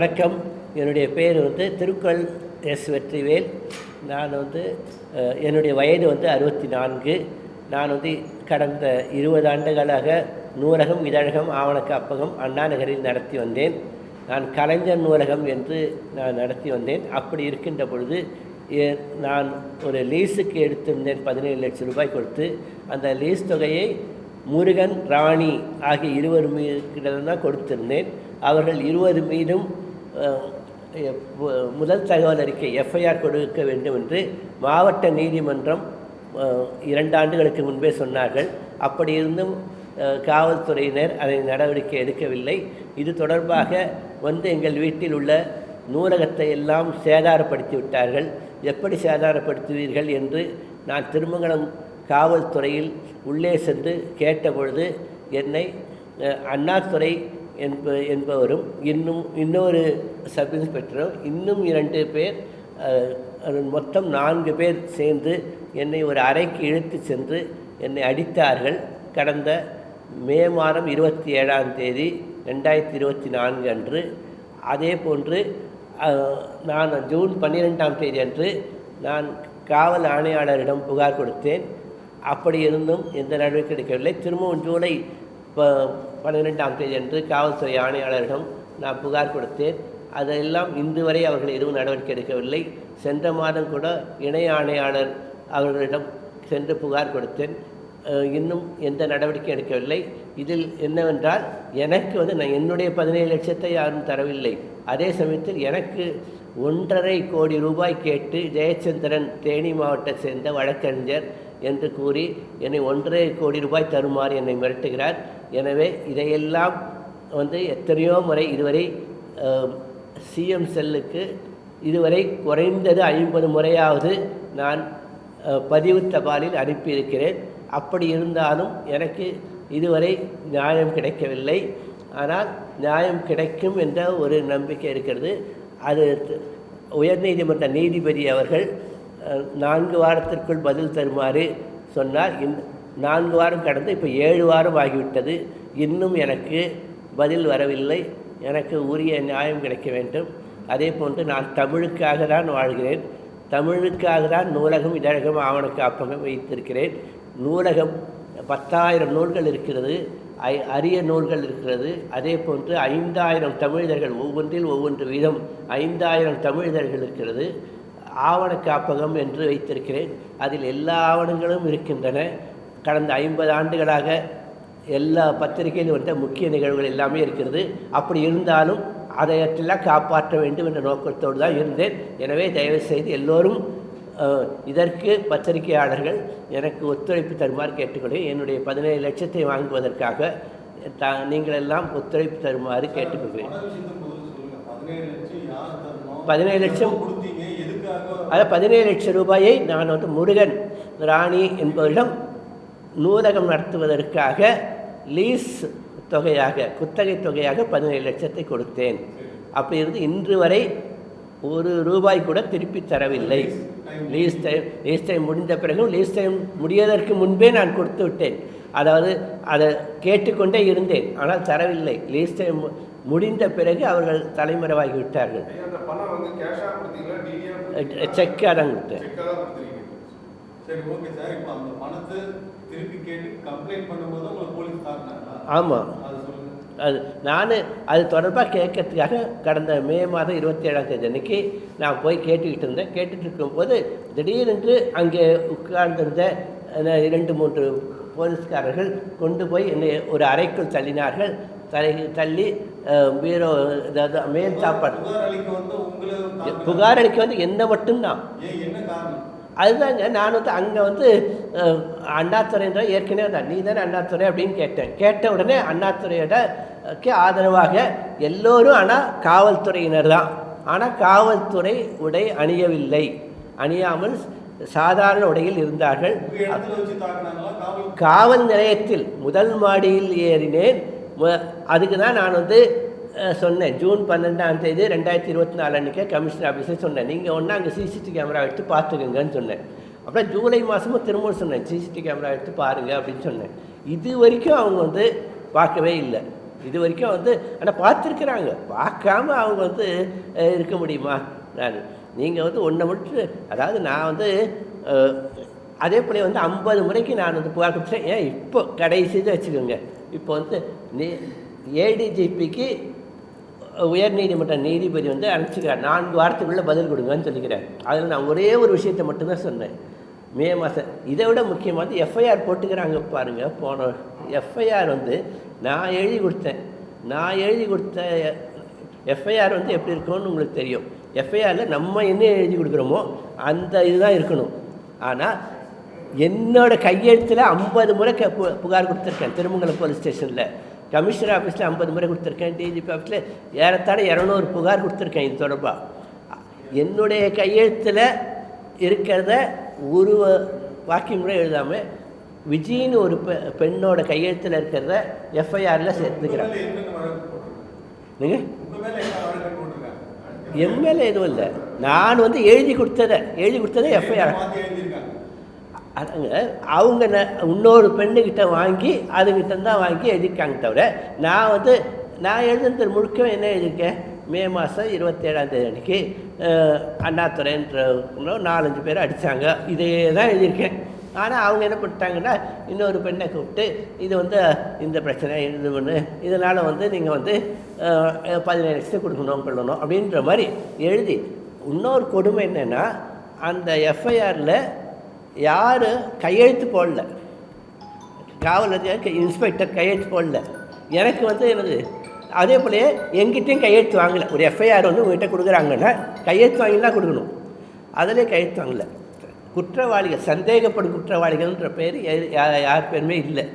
வணக்கம். என்னுடைய பேர் வந்து திருக்கல் எஸ் வெற்றிவேல் நான் வந்து என்னுடைய வயது வந்து அறுபத்தி நான்கு நான் வந்து கடந்த இருபது ஆண்டுகளாக நூலகம் இதழகம் ஆவண காப்பகம் அண்ணா நகரில் நடத்தி வந்தேன். நான் கலைஞர் நூலகம் என்று நான் நடத்தி வந்தேன். அப்படி இருக்கின்ற பொழுது நான் ஒரு லீஸுக்கு எடுத்திருந்தேன் பதினேழு லட்சம் ரூபாய் கொடுத்து. அந்த லீஸ் தொகையை முருகன் ராணி ஆகிய இருவர் மீது தான் கொடுத்திருந்தேன். அவர்கள் இருவர் மீதும் முதல் தகவல் அறிக்கை எஃப்ஐஆர் கொடுக்க வேண்டும் என்று மாவட்ட நீதிமன்றம் இரண்டு ஆண்டுகளுக்கு முன்பே சொன்னார்கள். அப்படி இருந்தும் காவல்துறையினர் அதை நடவடிக்கை எடுக்கவில்லை. இது தொடர்பாக வந்து எங்கள் வீட்டில் உள்ள நூலகத்தை எல்லாம் சேதாரப்படுத்தி விட்டார்கள். எப்படி சேதாரப்படுத்துவீர்கள் என்று நான் திருமங்கலம் காவல்துறையில் உள்ளே சென்று கேட்டபொழுது என்னை அண்ணாதுறை என்ப என்பவரும் இன்னும் இன்னொரு சப் இன்ஸ்பெக்டரும் இன்னும் இரண்டு பேர் மொத்தம் நான்கு பேர் சேர்ந்து என்னை ஒரு அறைக்கு இழுத்து சென்று என்னை அடித்தார்கள். கடந்த மே மாதம் இருபத்தி ஏழாம் தேதி ரெண்டாயிரத்தி இருபத்தி நான்கு அன்று. அதே போன்று நான் ஜூன் பன்னிரெண்டாம் தேதி அன்று நான் காவல் ஆணையாளரிடம் புகார் கொடுத்தேன். அப்படி இருந்தும் எந்த நடவடிக்கை எடுக்கவில்லை. திரும்பவும் ஜூலை ப பன்னிரெண்டாம் தேதி அன்று காவல்துறை ஆணையாளரிடம் நான் புகார் கொடுத்தேன். அதெல்லாம் இன்று வரை அவர்கள் எதுவும் நடவடிக்கை எடுக்கவில்லை. சென்ற மாதம் கூட இணை ஆணையாளர் அவர்களிடம் சென்று புகார் கொடுத்தேன். இன்னும் எந்த நடவடிக்கை எடுக்கவில்லை. இதில் என்னவென்றால் எனக்கு வந்து நான் என்னுடைய பதினேழு லட்சத்தை யாரும் தரவில்லை. அதே சமயத்தில் எனக்கு ஒன்றரை கோடி ரூபாய் கேட்டு ஜெயச்சந்திரன் தேனி மாவட்டத்தை சேர்ந்த வழக்கறிஞர் என்று கூறி என்னை ஒன்றரை கோடி ரூபாய் தருமாறு என்னை மிரட்டுகிறார். எனவே இதையெல்லாம் வந்து எத்தனையோ முறை இதுவரை சிஎம் செல்லுக்கு இதுவரை குறைந்தது ஐம்பது முறையாவது நான் பதிவு தபாலில் அனுப்பியிருக்கிறேன். அப்படி இருந்தாலும் எனக்கு இதுவரை நியாயம் கிடைக்கவில்லை. ஆனால் நியாயம் கிடைக்கும் என்ற ஒரு நம்பிக்கை இருக்கிறது. அது உயர்நீதிமன்ற நீதிபதி அவர்கள் நான்கு வாரத்திற்குள் பதில் தருமாறு சொன்னார். இந் நான்கு வாரம் கடந்து இப்போ ஏழு வாரம் ஆகிவிட்டது. இன்னும் எனக்கு பதில் வரவில்லை. எனக்கு உரிய நியாயம் கிடைக்க வேண்டும். அதே போன்று நான் தமிழுக்காக தான் வாழ்கிறேன். தமிழுக்காக தான் நூலகம் இதழகம் ஆவண காப்பகம் வைத்திருக்கிறேன். நூலகம் பத்தாயிரம் நூல்கள் இருக்கிறது. ஐ அரிய நூல்கள் இருக்கிறது. அதே போன்று ஐந்தாயிரம் தமிழிதழ்கள் ஒவ்வொன்றில் ஒவ்வொன்று வீதம் ஐந்தாயிரம் தமிழிதழ்கள் இருக்கிறது. ஆவண காப்பகம் என்று வைத்திருக்கிறேன். அதில் எல்லா ஆவணங்களும் இருக்கின்றன. கடந்த ஐம்பது ஆண்டுகளாக எல்லா பத்திரிகையிலும் வந்த முக்கிய நிகழ்வுகள் எல்லாமே இருக்கிறது. அப்படி இருந்தாலும் அதையெல்லாம் காப்பாற்ற வேண்டும் என்ற நோக்கத்தோடு தான் இருந்தேன். எனவே தயவு செய்து எல்லோரும் இதற்கு பத்திரிகையாளர்கள் எனக்கு ஒத்துழைப்பு தருமாறு கேட்டுக்கொள்கிறேன். என்னுடைய பதினேழு லட்சத்தை வாங்குவதற்காக த நீங்கள் எல்லாம் ஒத்துழைப்பு தருமாறு கேட்டுக்கொள்கிறேன். பண விஷயத்தை முதல்ல சொல்லுங்க. 17 லட்சம் யார் தரணும்? பதினேழு லட்சம் எவ்வளவு அதாவது பதினேழு லட்சம் ரூபாயை நான் வந்து முருகன் ராணி என்பவரிடம் நூலகம் நடத்துவதற்காக லீஸ் தொகையாக குத்தகை தொகையாக பதினேழு லட்சத்தை கொடுத்தேன். அப்படி இருந்து இன்று வரை ஒரு ரூபாய் கூட திருப்பி தரவில்லை. லீஸ் டைம் லீஸ் டைம் முடிந்த பிறகும் லீஸ் டைம் முடியதற்கு முன்பே நான் கொடுத்து விட்டேன். அதாவது அதை கேட்டுக்கொண்டே இருந்தேன். ஆனால் தரவில்லை. லீஸ் டைம் முடிந்த பிறகு அவர்கள் தலைமறைவாகி விட்டார்கள்? செக்காக தான் கொடுத்தேன்? ஆமாம் அது நான் அது தொடர்பாக கேட்கறதுக்காக கடந்த மே மாதம் இருபத்தி ஏழாம் தேதி அன்னைக்கு நான் போய் கேட்டுக்கிட்டு இருந்தேன். கேட்டுட்டு இருக்கும்போது திடீரென்று அங்கே உட்கார்ந்திருந்த இரண்டு மூன்று போலீஸ்காரர்கள் கொண்டு போய் என்னை ஒரு அறைக்குள் தள்ளினார்கள். தலை தள்ளி பீரோ அதாவது மேல் சாப்பாடு. புகார் அளிக்க வந்து என்ன மட்டும்தான்? அதுதாங்க நான் வந்து அங்கே வந்து அஹ், அண்ணாதுரைன்ற ஏற்கனவே தான் நீ தானே அண்ணாதுரை அப்படின்னு கேட்டேன். கேட்ட உடனே அண்ணாதுரையோட அஹ், க்கு ஆதரவாக எல்லோரும் ஆனால் காவல்துறையினர் தான். ஆனால் காவல்துறை உடை அணியவில்லை. அணியாமல் சாதாரண உடையில் இருந்தார்கள்? காவல் நிலையத்தில் முதல் மாடியில் ஏறினேன். அதுக்கு தான் நான் வந்து சொன்னேன். ஜூன் பன்னெண்டாம் தேதி ரெண்டாயிரத்தி இருபத்தி நாலு அன்றைக்கே கமிஷனர் ஆஃபீஸில் சொன்னேன். நீங்கள் ஒன்றா அங்கே சிசிடிவி கேமரா எடுத்து பார்த்துக்கங்கன்னு சொன்னேன். அப்புறம் ஜூலை மாதமும் திரும்பவும் சொன்னேன். சிசிடிவி கேமரா எடுத்து பாருங்கள் அப்படின்னு சொன்னேன். இது வரைக்கும் அவங்க வந்து பார்க்கவே இல்லை. இது வரைக்கும் வந்து ஆனால் பார்த்துருக்குறாங்க. பார்க்காம அவங்க வந்து இருக்க முடியுமா? நான். நீங்கள் வந்து ஒன்றை மட்டும் அதாவது நான் வந்து அதே போல வந்து ஐம்பது முறைக்கு நான் வந்து புகார் கொடுத்தேன் ஏன்? இப்போ கடைசி தான் வச்சுக்கோங்க. இப்போ வந்து நீ ஏடிஜிபிக்கு உயர்நீதிமன்ற நீதிபதி வந்து அனுப்பிச்சிக்கிறார். நான்கு வாரத்துக்குள்ளே பதில் கொடுங்கன்னு சொல்லிக்கிறார். அதில் நான் ஒரே ஒரு விஷயத்தை மட்டும்தான் சொன்னேன். மே மாதம் இதை விட முக்கியமாக எஃப்ஐஆர் போட்டுக்கிறாங்க பாருங்கள் போன எஃப்ஐஆர் வந்து நான் எழுதி கொடுத்தேன். நான் எழுதி கொடுத்த எஃப்ஐஆர் வந்து எப்படி இருக்கும்னு உங்களுக்கு தெரியும். எஃப்ஐஆரில் நம்ம என்ன எழுதி கொடுக்குறோமோ அந்த இதுதான் இருக்கணும். ஆனால் என்னோடய கையெழுத்தில் ஐம்பது முறை க பு- புகார் கொடுத்துருக்கேன். திருமங்கலம் போலீஸ் ஸ்டேஷனில். கமிஷனர் ஆஃபீஸில் ஐம்பது முறை கொடுத்துருக்கேன் டிஜிபி ஆஃபீஸில் ஏறத்தாழ இரநூறு புகார் கொடுத்துருக்கேன் இது தொடர்பாக என்னுடைய கையெழுத்தில் இருக்கிறத ஒரு வாக்கியம் கூட எழுதாமல் விஜயின்னு ஒரு பெ பெண்ணோட கையெழுத்தில் இருக்கிறத எஃப்ஐஆரில்? நீங்கள் போட்டிருக்காங்க? எம்எல்ஏ எதுவும் இல்லை நான் வந்து எழுதி கொடுத்ததை எழுதி கொடுத்ததை எஃப்ஐஆர். அதுங்க அவங்க ந- இன்னொரு பெண்ணுக்கிட்ட வாங்கி அதுகிட்ட தான் வாங்கி எழுதிக்காங்க தவிர நான் வந்து நான் எழுதுனது முழுக்க என்ன எழுதியிருக்கேன்? மே மாதம் இருபத்தேழாம் தேதி அன்னைக்கு அண்ணாத்துறைன்ற அண்ணாதுரைன்ற நாலஞ்சு பேர் அடித்தாங்க இதே தான் எழுதியிருக்கேன். ஆனால் அவங்க என்ன பண்ணிட்டாங்கன்னா இன்னொரு பெண்ணை கூப்பிட்டு இது வந்து இந்த பிரச்சனை இது ஒன்று இதனால் வந்து நீங்கள் வந்து பதினேழு லட்சத்தை கொடுக்கணும் கொள்ளணும் அப்படின்ற மாதிரி எழுதி. இன்னொரு கொடுமை என்னென்னா அந்த எஃப்ஐஆரில் யார் கையெழுத்து போடல. காவல் இன்ஸ்பெக்டர் கையெழுத்து போடல. எனக்கு வந்து என்னது அதே போல் எங்கிட்டையும் கையெழுத்து வாங்கலை. ஒரு எஃப்ஐஆர் வந்து உங்ககிட்ட கொடுக்குறாங்கன்னா கையெழுத்து வாங்கினா கொடுக்கணும். அதிலே கையெழுத்து வாங்கல. குற்றவாளிகள் சந்தேகப்படும் குற்றவாளிகள்ன்ற பேர் யார் பேருமே இல்லை.